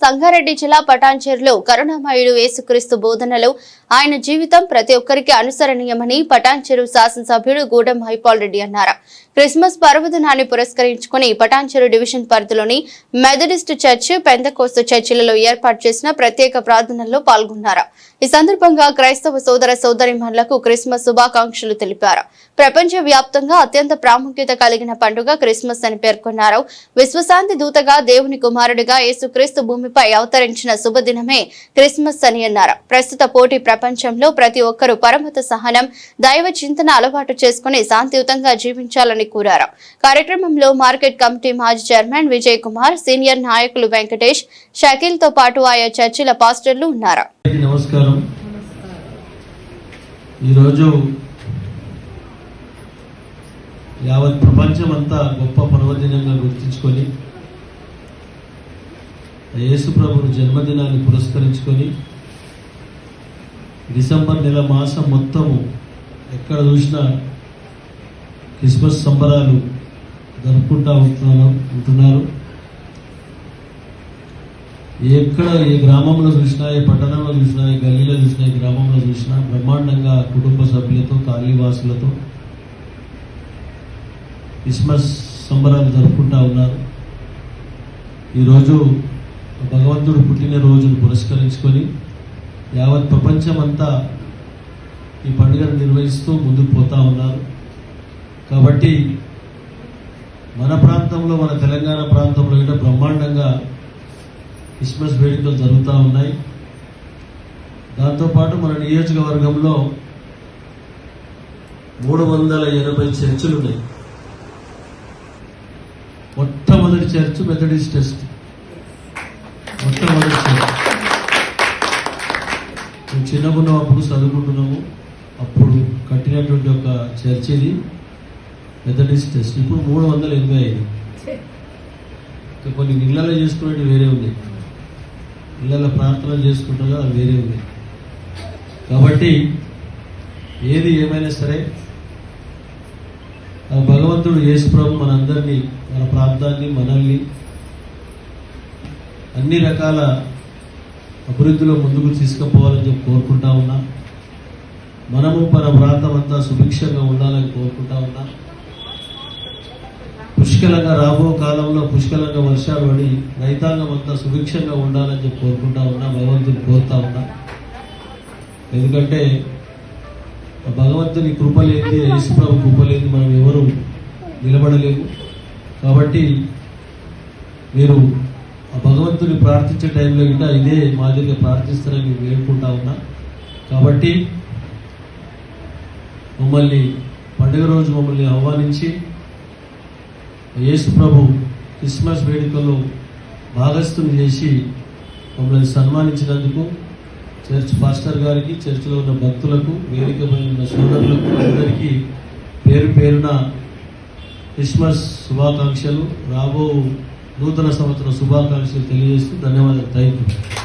సంగారెడ్డి జిల్లా పటాన్చేరులో కరుణామయుడు యేసుక్రీస్తు బోధనలు ఆయన జీవితం ప్రతి ఒక్కరికి అనుసరణీయమని పటాన్చెరు శాసనసభ్యుడు గూడెం హైపాల్ రెడ్డి అన్నారు. క్రిస్మస్ పర్వదినాన్ని పురస్కరించుకుని పటాన్చెరు డివిజన్ పరిధిలోని మెథడిస్ట్ చర్చ్ పెందకోస్తు చర్చిలలో ఏర్పాటు చేసిన ప్రత్యేక ప్రార్థనల్లో పాల్గొన్నారు. ఈ సందర్భంగా క్రైస్తవ సోదర సోదరిమణులకు క్రిస్మస్ శుభాకాంక్షలు తెలిపారు. ప్రపంచ వ్యాప్తంగా అత్యంత ప్రాముఖ్యత కలిగిన పండుగ క్రిస్మస్ అని పేర్కొన్నారు. విశ్వశాంతి దూతగా దేవుని కుమారుడిగా యేసుక్రీస్తు భూమిపై అవతరించిన శుభదినమే క్రిస్మస్ అని అన్నారు. ప్రస్తుత పోటీ ప్రపంచంలో ప్రతి ఒక్కరూ పరమత సహనం దైవ చింతన అలవాటు చేసుకుని శాంతియుతంగా జీవించాలని కోరారు. కార్యక్రమంలో మార్కెట్ కమిటీ మాజీ చైర్మన్ విజయ్ కుమార్ సీనియర్ నాయకులు వెంకటేష్ షకీల్తో పాటు ఆయా చర్చిల పాస్టర్లు ఉన్నారు. నమస్కారం. ఈరోజు యావత్ ప్రపంచం అంతా గొప్ప పర్వదినంగా గుర్తించుకొని యేసుప్రభుని జన్మదినాన్ని పురస్కరించుకొని డిసెంబర్ నెల మాసం మొత్తము ఎక్కడ చూసినా క్రిస్మస్ సంబరాలు జరుపుకుంటా ఉంటున్నాను ఉంటున్నారు. ఎక్కడ ఏ గ్రామంలో చూసినా ఏ పట్టణంలో చూసినా ఏ గల్లీలో చూసినా ఏ గ్రామంలో చూసినా బ్రహ్మాండంగా కుటుంబ సభ్యులతో కాలనీవాసులతో క్రిస్మస్ సంబరాలు జరుపుకుంటా ఉన్నారు. ఈరోజు భగవంతుడు పుట్టినరోజును పురస్కరించుకొని యావత్ ప్రపంచమంతా ఈ పండుగను నిర్వహిస్తూ ముందుకు పోతా ఉన్నారు. కాబట్టి మన ప్రాంతంలో మన తెలంగాణ ప్రాంతంలో కూడా బ్రహ్మాండంగా క్రిస్మస్ వేడుకలు జరుగుతూ ఉన్నాయి. దాంతోపాటు మన నియోజకవర్గంలో మూడు వందల ఎనభై చర్చలు ఉన్నాయి మొట్టమొదటి చర్చ్ మెథడిస్ట్ టెస్ట్ మొట్టమొదటి చర్చ్ చిన్నగున్నాం అప్పుడు చదువుకుంటున్నాము. అప్పుడు కట్టినటువంటి ఒక చర్చ్ ఇది. మెథడిస్ట్ టెస్ట్ ఇప్పుడు మూడు వందల ఎనభై ఐదు. కొన్ని ఇళ్ళలో చేసుకునేవి వేరే ఉన్నాయి ఇళ్ళలో ప్రార్థనలు చేసుకుంటారో అది వేరే ఉంది. కాబట్టి ఏది ఏమైనా సరే ఆ భగవంతుడు యేసుప్రభు మనందరినీ మన ప్రాంతాన్ని మనల్ని అన్ని రకాల అభివృద్ధిలో ముందుకు తీసుకుపోవాలని చెప్పి కోరుకుంటా ఉన్నా. మనము మన ప్రాంతం అంతా సుభిక్షంగా ఉండాలని కోరుకుంటా ఉన్నా. పుష్కలంగా రాబో కాలంలో పుష్కలంగా వర్షాలు పడి రైతాంగం అంతా సుభిక్షంగా ఉండాలని చెప్పి కోరుకుంటా ఉన్నా భగవంతుని కోరుతా ఉన్నా. ఎందుకంటే భగవంతుని కృప లేని యేసుప్రభు కృప లేని మనం ఎవరు నిలబడలేము. కాబట్టి మీరు భగవంతుని ప్రార్థించే టైంలో కూడా ఇదే మాదిరిగా ప్రార్థిస్తారని వేడుకుంటా ఉన్నా. కాబట్టి మమ్మల్ని పండుగ రోజు మమ్మల్ని ఆహ్వానించి యేసు ప్రభు క్రిస్మస్ వేడుకలో భాగస్థుని చేసి మమ్మల్ని సన్మానించినందుకు చర్చ్ పాస్టర్ గారికి చర్చిలో ఉన్న భక్తులకు వేదికపై ఉన్న సోదరులకు అందరికీ పేరు పేరున క్రిస్మస్ శుభాకాంక్షలు. రాబో నూతన సంవత్సర శుభాకాంక్షలు తెలియజేస్తూ ధన్యవాదాలు. Thank you